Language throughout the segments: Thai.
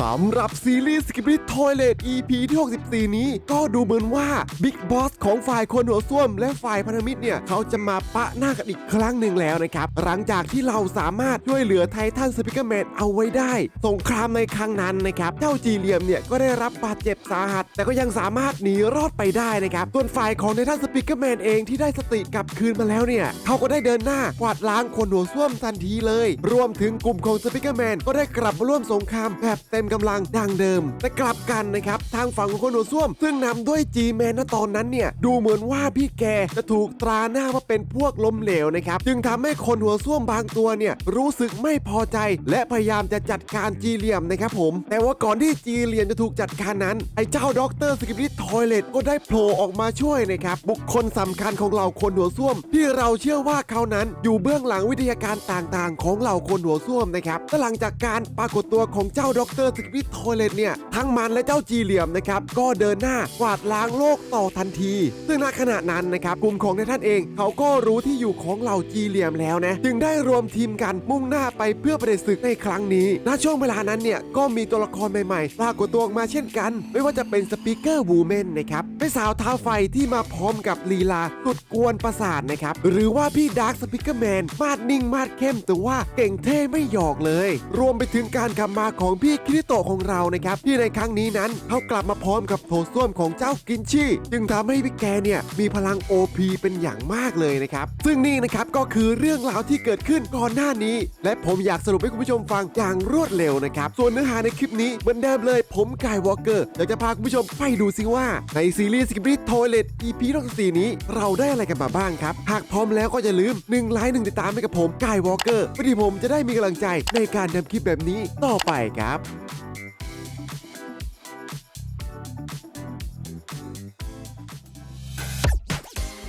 สำหรับซีรีส์ Skibidi Toilet EP ที่ 64 นี้ก็ดูเหมือนว่าบิ๊กบอสของฝ่ายคนหัวส้วม และฝ่ายพันธมิตรเนี่ย เขาจะมาปะหน้ากันอีกครั้งหนึ่งแล้วนะครับ หลังจากที่เราสามารถช่วยเหลือไททันสปิเกอร์แมนเอาไว้ได้ สงครามในครั้งนั้นนะครับ เจ้าจีเลียมเนี่ย ก็ได้รับบาดเจ็บสาหัส แต่ก็ยังสามารถหนีรอดไปได้นะครับ ส่วนฝ่ายของไททันสปิเกอร์แมนเองที่ได้สติกลับคืนมาแล้วเนี่ยเขาก็ได้เดินหน้ากวาดล้างคนหัวส้วมทันทีเลย รวมถึงกลุ่มของสปิเกอร์แมนก็ได้กลับมาร่วมสงครามแบบเต็มกำลังดังเดิม แต่กลับกันนะครับทางฝั่งของคนหัวส้วม ซึ่งนำด้วยจีแมนณตอนนั้นเนี่ยดูเหมือนว่าพี่แกจะถูกตราหน้าว่าเป็นพวกล้มเหลวนะครับจึงทำให้คนหัวส้วมบางตัวเนี่ยรู้สึกไม่พอใจ และพยายามจะจัดการจีเหลียมนะครับผม แต่ว่าก่อนที่จีเหลียมจะถูกจัดการนั้นไอ้เจ้าด็อกเตอร์สกิปปี้ทอยเลตก็ได้โผล่ออกมาช่วยนะครับบุคคลสำคัญของเราคนหัวส้วม ที่เราเชื่อว่าเขานั้นอยู่เบื้องหลังวิทยาการต่างๆ ของเราคนหัวส้วมนะครับและหลังจากการปรากฏตัวของเจ้าด็อกเตอร์สกิปปี้ทอยเลตเนี่ย ทั้งมันและเจ้าจีเหลี่ยมนะครับ ก็เดินหน้ากวาดล้างโลกต่อทันที ซึ่งณขณะนั้นนะครับ กลุ่มของในท่านเอง เขาก็รู้ที่อยู่ของเหล่าจีเหลี่ยมแล้วนะ จึงได้รวมทีมกันมุ่งหน้าไปเพื่อประเดศึกในครั้งนี้ณช่วงเวลานั้นเนี่ยก็มีตัวละครใหม่ๆปรากฏตัวออกมาเช่นกัน ไม่ว่าจะเป็นสปีกเกอร์วูแมนนะครับเป็นสาวเท้าไฟที่มาพร้อมกับลีลาสุดกวนประสาทนะครับ หรือว่าพี่ดาร์คสปีกเกอร์แมนมาดนิ่งมาดเข้ม แต่ว่าเก่งเท่ไม่หยอกเลย รวมไปถึงการกลับมาของพี่คิริโตะของเรานะครับ ที่ในครั้งนี้นั้นเขากลับมาพร้อมกับโถส้วมของเจ้ากินชี่จึงทำให้พี่แกเนี่ยมีพลัง OP เป็นอย่างมากเลยนะครับ ซึ่งนี่นะครับก็คือเรื่องราวที่เกิดขึ้นก่อนหน้านี้ และผมอยากสรุปให้คุณผู้ชมฟังอย่างรวดเร็วนะครับส่วนเนื้อหาในคลิปนี้เหมือนเดิมเลย ผมกายวอลเกอร์อยากจะพาคุณผู้ชมไปดูซิว่าในซีรีส์ Skibidi Toilet EP 64นี้ เราได้อะไรกันมาบ้างครับ หากพร้อมแล้วก็อย่าลืม1ไลค์1ติดตามให้กับผมกายวอลเกอร์เพื่อที่ผมจะได้มีกำลังใจในการทำคลิปแบบนี้ต่อไปครับ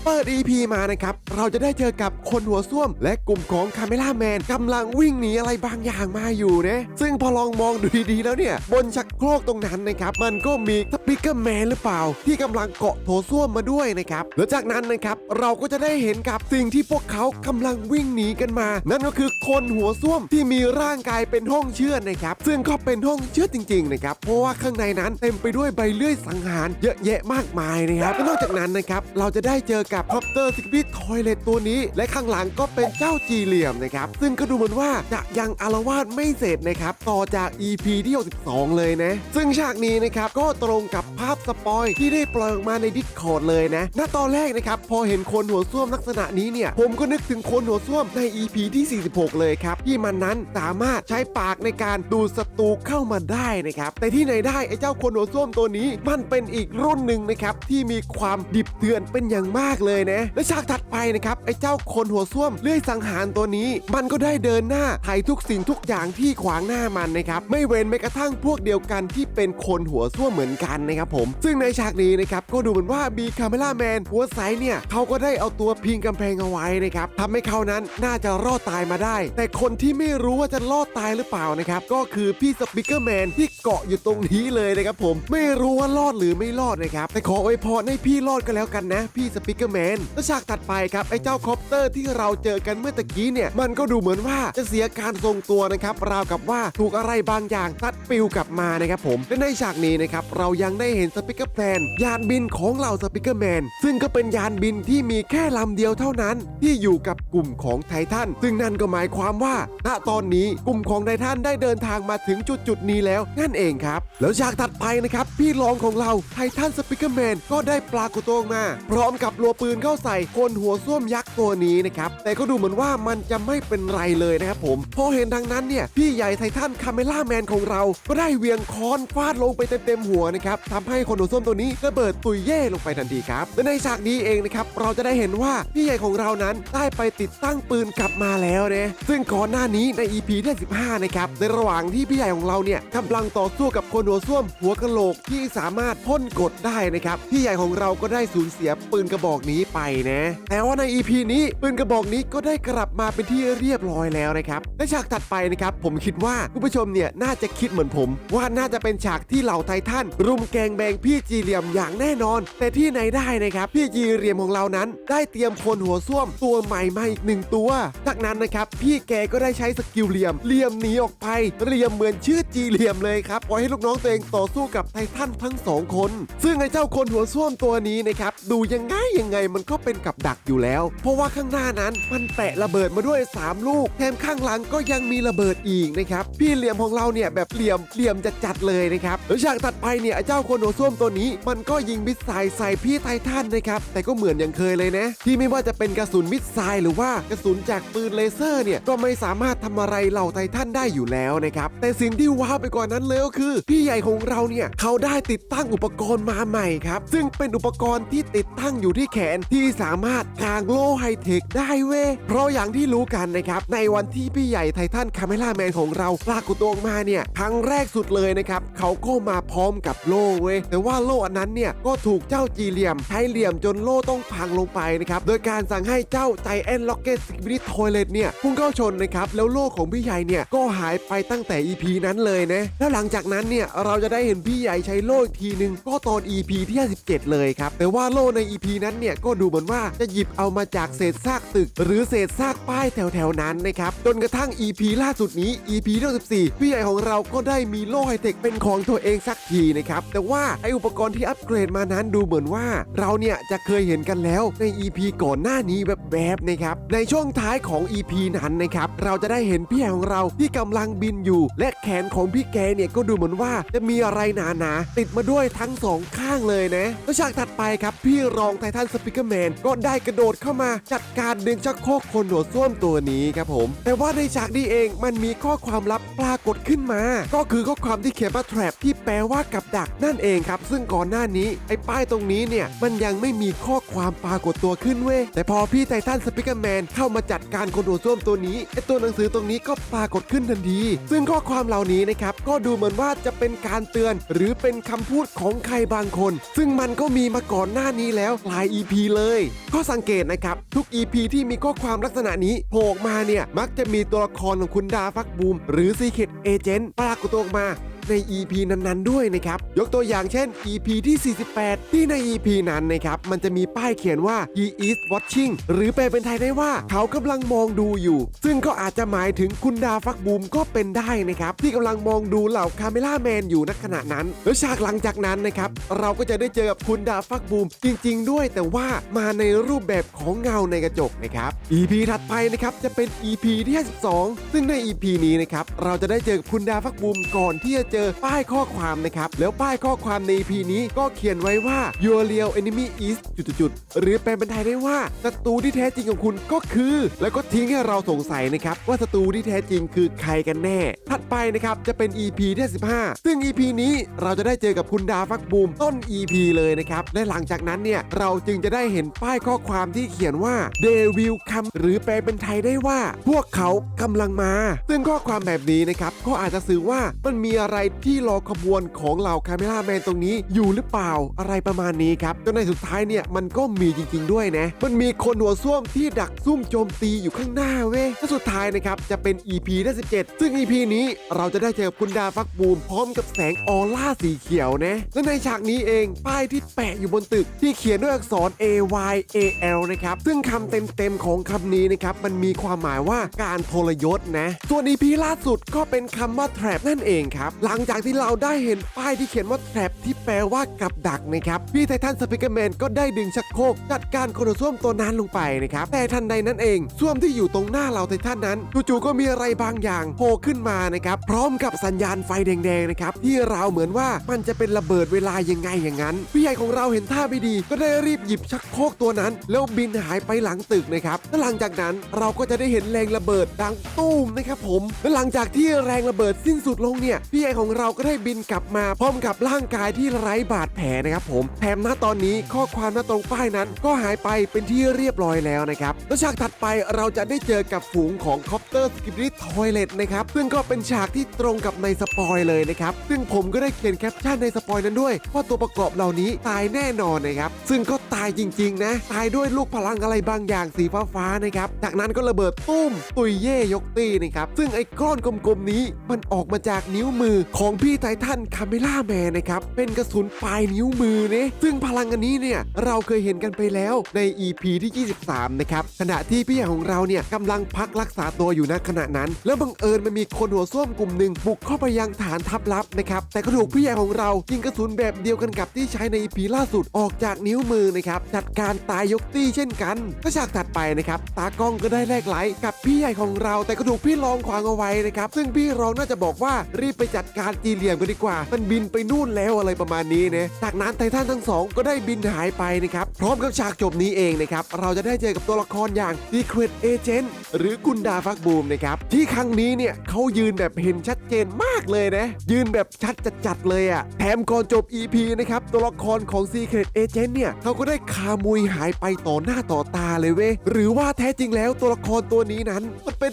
เปิด EP มานะครับ เราจะได้เจอกับคนหัวส้วม และกลุ่มของคาเมล่าแมนกำลังวิ่งหนีอะไรบางอย่างมาอยู่นะซึ่งพอลองมองดูดีๆแล้วเนี่ย บนชักโครกตรงนั้นนะครับ มันก็มีสปิเกอร์แมนหรือเปล่า ที่กำลังเกาะโถส้วมมาด้วยนะครับแล้วจากนั้นนะครับเราก็จะได้เห็นกับสิ่งที่พวกเขากำลังวิ่งหนีกันมา นั่นก็คือคนหัวส้วมที่มีร่างกายเป็นห้องเชือดนะครับ ซึ่งก็เป็นห้องเชือดจริงๆนะครับเพราะว่าข้างในนั้นเต็มไปด้วยใบเลื่อยสังหารเยอะแยะมากมายนะครับและนอกจากนั้นนะครับเราจะได้เจอกับคอปเตอร์ซิกบิททอยเลตตัวนี้ และข้างหลังก็เป็นเจ้าจีเหลี่ยมนะครับ ซึ่งก็ดูเหมือนว่าจะยังอารวาสไม่เสร็จนะครับ ต่อจาก EP ที่ 62 เลยนะ ซึ่งฉากนี้นะครับก็ตรงกับภาพสปอยที่ได้ปล่อยออกมาในดิสคอร์ดเลยนะ ณ ตอนแรกนะครับพอเห็นคนหัวส้วมลักษณะนี้เนี่ย ผมก็นึกถึงคนหัวส้วมใน EP ที่ 46 เลยครับ ที่มันนั้นสามารถใช้ปากในการดูดศัตรูเข้ามาได้นะครับ แต่ที่ไหนได้ไอ้เจ้าคนหัวส้วมตัวนี้ มันเป็นอีกรุ่นหนึ่งนะครับที่มีความดิบเถื่อนเป็นอย่างมากเลยนะ และฉากถัดไปนะครับไอ้เจ้าคนหัวส้วมเลื่อยสังหารตัวนี้ มันก็ได้เดินหน้าไถทุกสิ่งทุกอย่างที่ขวางหน้ามันนะครับไม่เว้นแม้กระทั่งพวกเดียวกันที่เป็นคนหัวส้วมเหมือนกันนะครับผม ซึ่งในฉากนี้นะครับก็ดูเหมือนว่ามีคาเมล่าแมนหัวใสเนี่ยเขาก็ได้เอาตัวพิงกำแพงเอาไว้นะครับทำให้เขานั้นน่าจะรอดตายมาได้ แต่คนที่ไม่รู้ว่าจะรอดตายหรือเปล่านะครับก็คือพี่สปิเกอร์แมนที่เกาะอยู่ตรงนี้เลยนะครับผมไม่รู้ว่ารอดหรือไม่รอดนะครับแต่ขอไว้พรให้พี่รอดก็แล้วกันนะ พี่สปิเกอร์แมนแล้วฉากถัดไปครับไอ้เจ้าคอปเตอร์ที่เราเจอกันเมื่อตะกี้เนี่ยมันก็ดูเหมือนว่าจะเสียการทรงตัวนะครับราวกับว่าถูกอะไรบางอย่างซัดปิวกลับมานะครับผมและในฉากนี้นะครับเรายังได้เห็นสปิเกอร์แมนยานบินของเหล่าสปิเกอร์แมนซึ่งก็เป็นยานบินที่มีแค่ลำเดียวเท่านั้น ที่อยู่กับกลุ่มของไททันซึ่งนั่นก็หมายความว่าณตอนนี้กลุ่มของไททันได้เดินทางมาถึงจุดจุดนี้แล้วนั่นเองครับ แล้วฉากถัดไปนะครับพี่รองของเราไททันสปิเกอร์แมนก็ได้ปรากฏตัวมา พร้อมกับรัวปืนเข้าใส่คนหัวส้วมยักษ์ตัวนี้นะครับ แต่ก็ดูเหมือนว่ามันจะไม่เป็นไรเลยนะครับผม พอเห็นดังนั้นเนี่ย พี่ใหญ่ไททันคาเมล่าแมนของเรา ก็ได้เหวียงค้อนฟาดลงไปเต็มๆหัวนะครับทำให้คนหัวส้วมตัวนี้ระเบิดตุยเย่ลงไปทันทีครับ และในฉากนี้เองนะครับ เราจะได้เห็นว่าพี่ใหญ่ของเรานั้นได้ไปติดตั้งปืนกลับมาแล้วนะซึ่งก่อนหน้านี้ใน EP ที่15นะครับในระหว่างที่พี่ใหญ่ของเราเนี่ยกำลังต่อสู้กับคนหัวส้วมหัวกะโหลกที่สามารถพ่นกดได้นะครับพี่ใหญ่ของเราก็ได้สูญเสียปืนกระบอกนี้ไปนะแต่ว่าใน EP นี้ปืนกระบอกนี้ก็ได้กลับมาเป็นที่เรียบร้อยแล้วนะครับและฉากถัดไปนะครับผมคิดว่าคุณผู้ชมเนี่ยน่าจะคิดเหมือนผม ว่าน่าจะเป็นฉากที่เหล่าไททันรุมแกงแบงพี่จีเหลียมอย่างแน่นอน แต่ที่ไหนได้นะครับพี่จีเหลียมของเรานั้น ได้เตรียมคนหัวส้วมตัวใหม่มาอีกหนึ่งตัว จากนั้นนะครับพี่แกก็ได้ใช้สกิลเหลี่ยมเหลี่ยมหนีออกไปเหลี่ยมเหมือนชื่อจีเหลี่ยมเลยครับปล่อยให้ลูกน้องตัวเองต่อสู้กับไททันทั้งสองคน ซึ่งไอ้เจ้าคนหัวส้วมตัวนี้นะครับดูยังไงยังไงมันก็เป็นกับดักอยู่แล้ว เพราะว่าข้างหน้านั้นมันแปะระเบิดมาด้วย 3 ลูก แถมข้างหลังก็ยังมีระเบิดอีกนะครับ พี่เหลี่ยมของเราเนี่ยแบบเหลี่ยมเหลี่ยมจะจัดๆเลยนะครับแล้วฉากตัดไปเนี่ยเจ้าคนหัวส้วมตัวนี้ มันก็ยิงมิสไซล์ใส่พี่ไททันนะครับ แต่ก็เหมือนอย่างเคยเลยนะ ที่ไม่ว่าจะเป็นกระสุนมิสไซล์หรือว่ากระสุนจากปืนเลเซอร์เนี่ยก็ไม่สามารถทำอะไรเหล่าไททันได้อยู่แล้วนะครับแต่สิ่งที่ว้าวไปกว่านั้นเลยก็คือ พี่ใหญ่ของเราเนี่ยเขาได้ติดตั้งอุปกรณ์มาใหม่ครับซึ่งเป็นอุปกรณ์ที่ติดตั้งอยู่ที่แขนที่สามารถกางโล่ไฮเทคได้เว้ยเพราะอย่างที่รู้กันนะครับ ในวันที่พี่ใหญ่ไททันคาเมล่าแมนของเราปรากฏตัวมาเนี่ย ครั้งแรกสุดเลยนะครับ เขาก็มาพร้อมกับโล่เว้ยแต่ว่าโล่อันนั้นเนี่ย ก็ถูกเจ้าจีเหลี่ยม ใช้เหลี่ยมจนโล่ต้องพังลงไปนะครับ โดยการสั่งให้เจ้าใจแอนล็อกเก็ตสกิบิลิทอยเลตเนี่ยพุ่งเข้าชนนะครับ แล้วโล่ของพี่ใหญ่เนี่ย ก็หายไปตั้งแต่ EP นั้นเลยนะ แล้วหลังจากนั้นเนี่ยเราจะได้เห็นพี่ใหญ่ใช้โล่อีกทีหนึ่งก็ตอน EP ที่ 57 เลยครับแต่ว่าโล่ใน EP นั้นเนี่ยก็ดูเหมือนว่าจะหยิบเอามาจากเศษซากตึก หรือเศษซากป้ายแถวๆนั้นนะครับ จนกระทั่ง EP ล่าสุดนี้ EP ที่14พี่ใหญ่ของเราก็ได้มีโล่ไฮเทคเป็นของตัวเองสักทีนะครับ แต่ว่าไออุปกรณ์ที่อัปเกรดมานั้นดูเหมือนว่า เราเนี่ยจะเคยเห็นกันแล้วใน EP ก่อนหน้านี้แบบๆนะครับ ในช่วงท้ายของ EP นั้นนะครับ เราจะได้เห็นพี่ใหญ่ของเราที่กำลังบินอยู่ และแขนของพี่แกเนี่ยก็ดูเหมือนว่าจะมีอะไรหนาๆติดมาด้วยทั้งสองข้างเลยนะแล้วฉากถัดไปครับพี่รองไททันสปเกอร์แมนก็ได้กระโดดเข้ามาจัดการดึงชักโครกคนหัวส้วมตัวนี้ครับผม แต่ว่าในฉากนี้เองมันมีข้อความลับปรากฏขึ้นมา ก็คือข้อความที่เขียนว่า trap ที่แปลว่ากับดักนั่นเองครับ ซึ่งก่อนหน้านี้ไอ้ป้ายตรงนี้เนี่ยมันยังไม่มีข้อความปรากฏตัวขึ้นเว้ยแต่พอพี่ไททันสปิเกอร์แมนเข้ามาจัดการคนหัวส้วมตัวนี้ไอ้ตัวหนังสือตรงนี้ก็ปรากฏขึ้นทันที ซึ่งข้อความเหล่านี้นะครับก็ดูเหมือนว่าจะเป็นการเตือน หรือเป็นคำพูดของใครบางคน ซึ่งมันก็มีมาก่อนหน้านี้แล้วหลาย EP เลย ก็สังเกตนะครับ ทุก EP ที่มีข้อความลักษณะนี้โผล่มาเนี่ย มักจะมีตัวละครของคุณดาฟักบูม หรือซีเคดเอเจนต์ปรากฏตัวออกมา ใน EP นั้นๆด้วยนะครับยกตัวอย่างเช่น EP ที่ 48 ที่ใน EP นั้นนะครับมันจะมีป้ายเขียนว่า he is watching หรือแปลเป็นไทยได้ว่าเขากำลังมองดูอยู่ ซึ่งก็อาจจะหมายถึงคุณดาฟักบูมก็เป็นได้นะครับที่กำลังมองดูเหล่าคาเมล่าแมนอยู่ณขณะนั้น แล้วฉากหลังจากนั้นนะครับเราก็จะได้เจอกับคุณดาฟักบูมจริง ๆ ด้วย แต่ว่ามาในรูปแบบของเงาในกระจกนะครับ EP ถัดไปนะครับจะเป็น EP ที่ 52 ซึ่งใน EP นี้นะครับเราจะได้เจอกับคุณดาฟักบูมก่อนที่จะเจอป้ายข้อความนะครับ แล้วป้ายข้อความใน EP นี้ก็เขียนไว้ว่า your real enemy is จุดๆหรือแปลเป็นไทยได้ว่าศัตรูที่แท้จริงของคุณก็คือ แล้วก็ทิ้งให้เราสงสัยนะครับ ว่าศัตรูที่แท้จริงคือใครกันแน่ ถัดไปนะครับ จะเป็น EP ที่ 15 ซึ่ง EP นี้เราจะได้เจอกับคุณดาฟักบูมต้น EP เลยนะครับ และหลังจากนั้นเนี่ย เราจึงจะได้เห็นป้ายข้อความที่เขียนว่า they will come หรือแปลเป็นไทยได้ว่า พวกเขากำลังมา ซึ่งข้อความแบบนี้นะครับก็อาจจะสื่อว่ามันมีอะไรที่รอขบวนของเหล่าคาเมล่าแมนตรงนี้อยู่หรือเปล่าอะไรประมาณนี้ครับจนในสุดท้ายเนี่ยมันก็มีจริง ๆ ด้วยนะ มันมีคนหัวส้วมที่ดักซุ่มโจมตีอยู่ข้างหน้าเว้ยและสุดท้ายนะครับจะเป็น EP ที่17 ซึ่ง EP นี้เราจะได้เจอกับคุณดาฟักบูมพร้อมกับแสงออร่าสีเขียวนะ และในฉากนี้เองป้ายที่แปะอยู่บนตึกที่เขียนด้วยอักษร A Y A L นะครับ ซึ่งคำเต็มๆของคำนี้นะครับ มันมีความหมายว่าการทรยศนะ ส่วน EP ล่าสุดก็เป็นคำว่า trap นั่นเองครับ หลังงจากที่เราได้เห็นป้ายที่เขียนว่า trap ที่แปลว่ากับดักนะครับ พี่ไททันสปิเกอร์แมนก็ได้ดึงชักโครกจัดการคนส้วมตัวนั้นลงไปนะครับ แต่ทันใดนั้นเองส้วมที่อยู่ตรงหน้าเราไททันนั้นจู่ๆก็มีอะไรบางอย่างโผล่ขึ้นมานะครับพร้อมกับสัญญาณไฟแดงๆนะครับที่เราเหมือนว่ามันจะเป็นระเบิดเวลายังไงอย่างนั้นพี่ใหญ่ของเราเห็นท่าไม่ดี ก็ได้รีบหยิบชักโครกตัวนั้น แล้วบินหายไปหลังตึกนะครับและหลังจากนั้นเราก็จะได้เห็นแรงระเบิดดังตู้มนะครับผมและหลังจากที่แรงระเบิดสิ้นสุดลงเนี่ยพี่ใหญ่ของของเราก็ได้บินกลับมาพร้อมกับร่างกายที่ไร้บาดแผลนะครับผมแถมณตอนนี้ข้อความณตรงป้ายนั้น ก็หายไปเป็นที่เรียบร้อยแล้วนะครับแล้วฉากถัดไปเราจะได้เจอกับฝูงของคอปเตอร์สกิปปี้ทอยเลตนะครับซึ่งก็เป็นฉากที่ตรงกับในสปอยเลยนะครับซึ่งผมก็ได้เขียนแคปชั่นในสปอยนั้นด้วย ว่าตัวประกอบเหล่านี้ตายแน่นอนนะครับซึ่งก็ตายจริง ๆ นะ ตายด้วยลูกพลังอะไรบางอย่างสีฟ้าๆนะครับจากนั้นก็ระเบิดตุ้มตุยเย่ยกตีนะครับซึ่งไอ้ก้อนกลมๆนี้มันออกมาจากนิ้วมือของพี่ไททันคาเมล่าแมนนะครับ เป็นกระสุนปลายนิ้วมือเนี่ยซึ่งพลังอันนี้เนี่ยเราเคยเห็นกันไปแล้วใน EP ที่ 23 นะครับ ขณะที่พี่ใหญ่ของเราเนี่ยกำลังพักรักษาตัวอยู่ณขณะนั้น แล้วบังเอิญมันมีคนหัวส้วมกลุ่มหนึ่งบุกเข้าไปยังฐานทัพลับนะครับ แต่ก็ถูกพี่ใหญ่ของเรายิงกระสุนแบบเดียวกันกับที่ใช้ใน EP ล่าสุดออกจากนิ้วมือนะครับจัดการตายยกตี้เช่นกันก็ฉากถัดไปนะครับตากล้องก็ได้แลกไหลกับพี่ใหญ่ของเรา แต่ก็ถูกพี่รองขวางเอาไว้นะครับซึ่งพี่รองน่าจะบอกว่ารีบไปจัดการจีเหลี่ยมกันดีกว่า มันบินไปนู่นแล้วอะไรประมาณนี้นะจากนั้นไททันทั้งสองก็ได้บินหายไปนะครับพร้อมกับฉากจบนี้เองนะครับเราจะได้เจอกับตัวละครอย่าง Secret Agent หรือกุนดาฟักบูมนะครับที่ครั้งนี้เนี่ยเขายืนแบบเห็นชัดเจนมากเลยนะยืนแบบชัดจัดๆเลยอะ่ะแถมก่อนจบ EP นะครับตัวละครของ Secret Agent เนี่ยเขาก็ได้คามุยหายไปต่อหน้าต่อตาเลยเว้ยหรือว่าแท้จริงแล้วตัวละครตัวนี้นั้นมันเป็น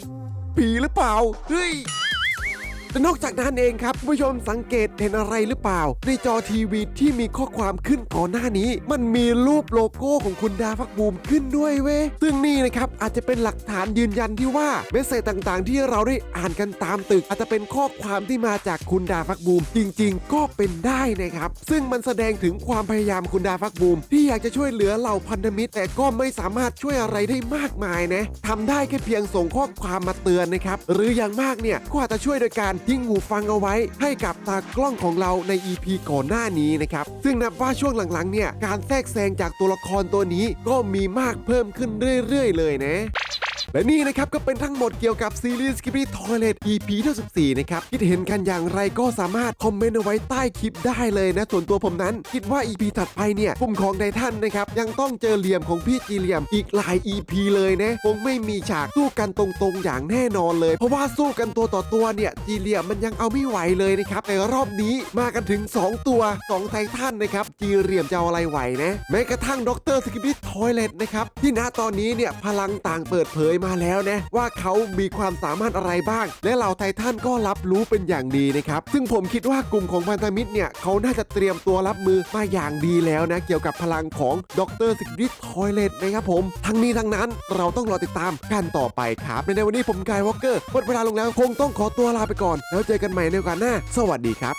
ผีหรือเปล่าเฮ้ย และนอกจากนั้นเองครับคุณผู้ชมสังเกตเห็นอะไรหรือเปล่า ในจอทีวีที่มีข้อความขึ้นก่อนหน้านี้ มันมีรูปโลโก้ของคุณดาฟักบูมขึ้นด้วยเว้ยซึ่งนี่นะครับอาจจะเป็นหลักฐานยืนยันที่ว่าเมสเซจต่างๆ ที่เราได้อ่านกันตามตึก อาจจะเป็นข้อความที่มาจากคุณดาฟักบูม จริง ๆ ก็เป็นได้นะครับซึ่งมันแสดงถึงความพยายามคุณดาฟักบูม ที่อยากจะช่วยเหลือเหล่าพันธมิตร แต่ก็ไม่สามารถช่วยอะไรได้มากมายนะทำได้แค่เพียงส่งข้อความมาเตือนนะครับหรืออย่างมากเนี่ยก็อาจจะช่วยโดยการทิ้งหูฟังเอาไว้ ให้กับตากล้องของเราใน EP ก่อนหน้านี้นะครับซึ่งนับว่าช่วงหลังๆเนี่ยการแทรกแซงจากตัวละครตัวนี้ก็มีมากเพิ่มขึ้นเรื่อย ๆ เลยนะ และนี่นะครับก็เป็นทั้งหมดเกี่ยวกับซีรีส์ Skippy Toilet EP ที่14นะครับคิดเห็นกันอย่างไรก็สามารถคอมเมนต์เอาไว้ใต้คลิปได้เลยนะ ส่วนตัวผมนั้น คิดว่า EP ถัดไปเนี่ยกลุ่มของไททันนะครับยังต้องเจอเหลี่ยมของพี่จีเหลี่ยมอีกหลาย EP เลยนะคงไม่มีฉากสู้กันตรงๆ อย่างแน่นอนเลย เพราะว่าสู้กันตัวต่อตัวเนี่ยจีเหลี่ยมมันยังเอาไม่ไหวเลยนะครับแต่รอบนี้มากันถึง 2 ตัว2ไททันนะครับจีเหลี่ยมจะเอาอะไรไหวนะแม้กระทั่งดรสกิปปี้ทอยเลตนะครับที่ณตอนนี้เนี่ยพลังต่างเปิดเผยมาแล้วนะว่าเขามีความสามารถอะไรบ้าง และเหล่าไททันก็รับรู้เป็นอย่างดีนะครับ ซึ่งผมคิดว่ากลุ่มของพันธมิตรเนี่ยเขาน่าจะเตรียมตัวรับมือมาอย่างดีแล้วนะ เกี่ยวกับพลังของดรสกิปปี้ทอยเลตนะครับผม ทั้งนี้ทั้งนั้นเราต้องรอติดตามกันต่อไปครับ ในวันนี้ผมกายวอลเกอร์หมดเวลาลงแล้วคงต้องขอตัวลาไปก่อน แล้วเจอกันใหม่ในโอกาสหน้า สวัสดีครับ